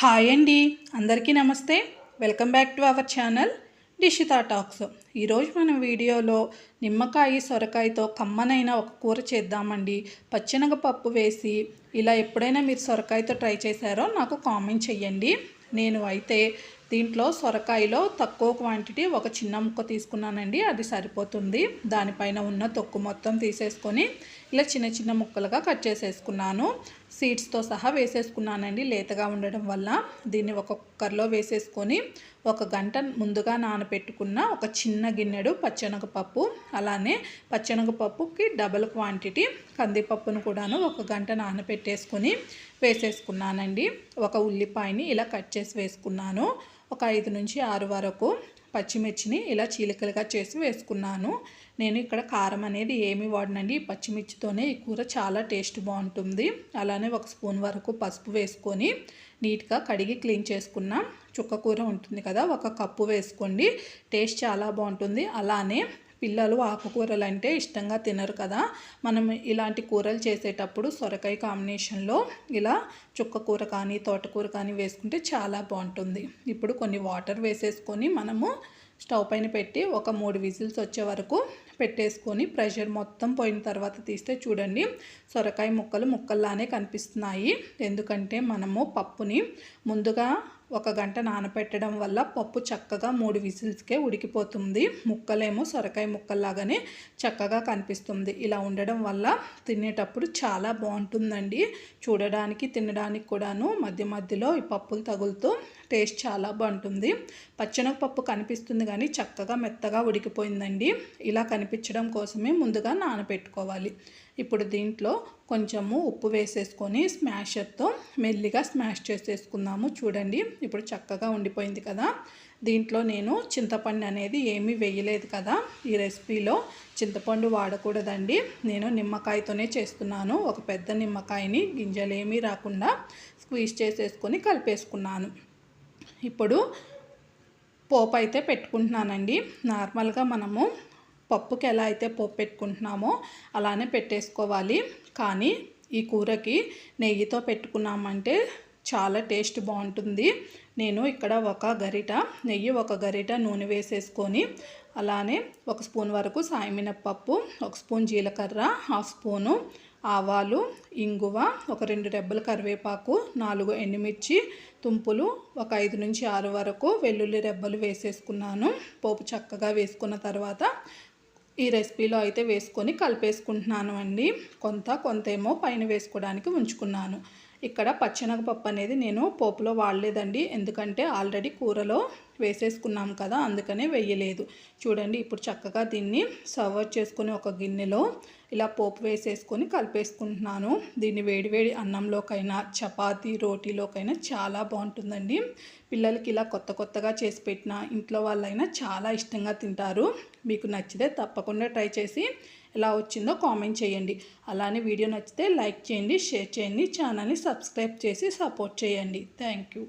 Hi అండి. అందరికీ నమస్తే. Welcome back to our channel Dishita talks. ఈరోజు మనం వీడియోలో నిమ్మకాయ సొరకాయతో కమ్మనైన ఒక కూర చేద్దామండి. పచ్చనగపప్పు వేసి ఇలా ఎప్పుడైనా మీరు సొరకాయతో ట్రై చేశారో నాకు కామెంట్ చెయ్యండి. నేను అయితే దీంట్లో సొరకాయలో తక్కువ క్వాంటిటీ ఒక చిన్న ముక్క తీసుకున్నానండి. అది సరిపోతుంది. దానిపైన ఉన్న తొక్కు మొత్తం తీసేసుకొని ఇలా చిన్న చిన్న ముక్కలుగా కట్ చేసేసుకున్నాను. సీడ్స్తో సహా వేసేసుకున్నానండి. లేతగా ఉండడం వల్ల దీన్ని ఒక కుక్కర్లో వేసేసుకొని ఒక గంట ముందుగా నానబెట్టుకున్న ఒక చిన్న గిన్నెడు పచ్చెనగపప్పు అలానే పచ్చెనగపప్పుకి డబల్ క్వాంటిటీ కందిపప్పును కూడాను ఒక గంట నానబెట్టేసుకొని వేసేసుకున్నానండి. ఒక ఉల్లిపాయని ఇలా కట్ చేసి వేసుకున్నాను. ఒక ఐదు నుంచి ఆరు వరకు పచ్చిమిర్చిని ఇలా చీలికలుగా చేసి వేసుకున్నాను. నేను ఇక్కడ కారం అనేది ఏమి వాడినండి. పచ్చిమిర్చితోనే ఈ కూర చాలా టేస్ట్ బాగుంటుంది. అలానే ఒక స్పూన్ వరకు పసుపు వేసుకొని నీట్గా కడిగి క్లీన్ చేసుకున్న చుక్క కూర ఉంటుంది కదా ఒక కప్పు వేసుకోండి. టేస్ట్ చాలా బాగుంటుంది. అలానే పిల్లలు ఆకుకూరలు అంటే ఇష్టంగా తినరు కదా. మనం ఇలాంటి కూరలు చేసేటప్పుడు సొరకాయ కాంబినేషన్లో ఇలా చుక్క కూర కానీ తోటకూర కానీ వేసుకుంటే చాలా బాగుంటుంది. ఇప్పుడు కొన్ని వాటర్ వేసేసుకొని మనము స్టవ్ పైన పెట్టి ఒక మూడు విజిల్స్ వచ్చే వరకు పెట్టేసుకొని ప్రెషర్ మొత్తం పోయిన తర్వాత తీస్తే చూడండి సొరకాయ ముక్కలు ముక్కల్లానే కనిపిస్తున్నాయి. ఎందుకంటే మనము పప్పుని ముందుగా ఒక గంట నానపెట్టడం వల్ల పప్పు చక్కగా మూడు విజిల్స్కే ఉడికిపోతుంది. ముక్కలేమో సొరకాయ ముక్కల్లాగానే చక్కగా కనిపిస్తుంది. ఇలా ఉండడం వల్ల తినేటప్పుడు చాలా బాగుంటుందండి. చూడడానికి తినడానికి కూడాను మధ్య మధ్యలో ఈ పప్పులు తగులుతూ టేస్ట్ చాలా బాగుంటుంది. పచ్చనగపప్పు కనిపిస్తుంది కానీ చక్కగా మెత్తగా ఉడికిపోయిందండి. ఇలా కనిపించడం కోసమే ముందుగా నానబెట్టుకోవాలి ఇప్పుడు దీంట్లో కొంచెము ఉప్పు వేసేసుకొని స్మాషర్తో మెల్లిగా స్మాష్ చేసేసుకుందాము చూడండి. ఇప్పుడు చక్కగా ఉండిపోయింది కదా. దీంట్లో నేను చింతపండు అనేది ఏమీ వేయలేదు కదా. ఈ రెసిపీలో చింతపండు వాడకూడదండి. నేను నిమ్మకాయతోనే చేస్తున్నాను. ఒక పెద్ద నిమ్మకాయని గింజలేమీ రాకుండా స్క్వీజ్ చేసేసుకొని కలిపేసుకున్నాను. ఇప్పుడు పోపు అయితే పెట్టుకుంటున్నానండి. నార్మల్గా మనము పప్పుకి ఎలా అయితే పోపు పెట్టుకుంటున్నామో అలానే పెట్టేసుకోవాలి. కానీ ఈ కూరకి నెయ్యితో పెట్టుకున్నామంటే చాలా టేస్ట్ బాగుంటుంది. నేను ఇక్కడ ఒక గరిట నెయ్యి ఒక గరిట నూనె వేసేసుకొని అలానే ఒక స్పూన్ వరకు సాయమినప్పప్పు ఒక స్పూన్ జీలకర్ర హాఫ్ స్పూను ఆవాలు ఇంగువ ఒక రెండు రెబ్బల కరివేపాకు నాలుగు ఎండుమిర్చి తుంపులు ఒక ఐదు నుంచి ఆరు వరకు వెల్లుల్లి రెబ్బలు వేసేసుకున్నాను. పోపు చక్కగా వేసుకున్న తర్వాత ఈ రెసిపీలో అయితే వేసుకొని కలిపేసుకుంటున్నాను అండి. కొంత కొంత ఏమో పైన వేసుకోవడానికి ఉంచుకున్నాను. ఇక్కడ పచ్చెనగపప్పు అనేది నేను పోపులో వాడలేదండి. ఎందుకంటే ఆల్రెడీ కూరలో వేసేసుకున్నాం కదా అందుకనే వేయలేదు. చూడండి ఇప్పుడు చక్కగా దీన్ని సర్వ్ చేసుకుని ఒక గిన్నెలో ఇలా పోపు వేసేసుకొని కలిపేసుకుంటున్నాను. దీన్ని వేడివేడి అన్నంలోకైనా చపాతీ రోటీలోకైనా చాలా బాగుంటుందండి. పిల్లలకి ఇలా కొత్త కొత్తగా చేసి పెట్టిన ఇంట్లో వాళ్ళైనా చాలా ఇష్టంగా తింటారు. మీకు నచ్చితే తప్పకుండా ట్రై చేసి ఎలా వచ్చిందో కామెంట్ చేయండి. అలానే వీడియో నచ్చితే లైక్ చేయండి షేర్ చేయండి ఛానల్ని సబ్స్క్రైబ్ చేసి సపోర్ట్ చేయండి. Thank you.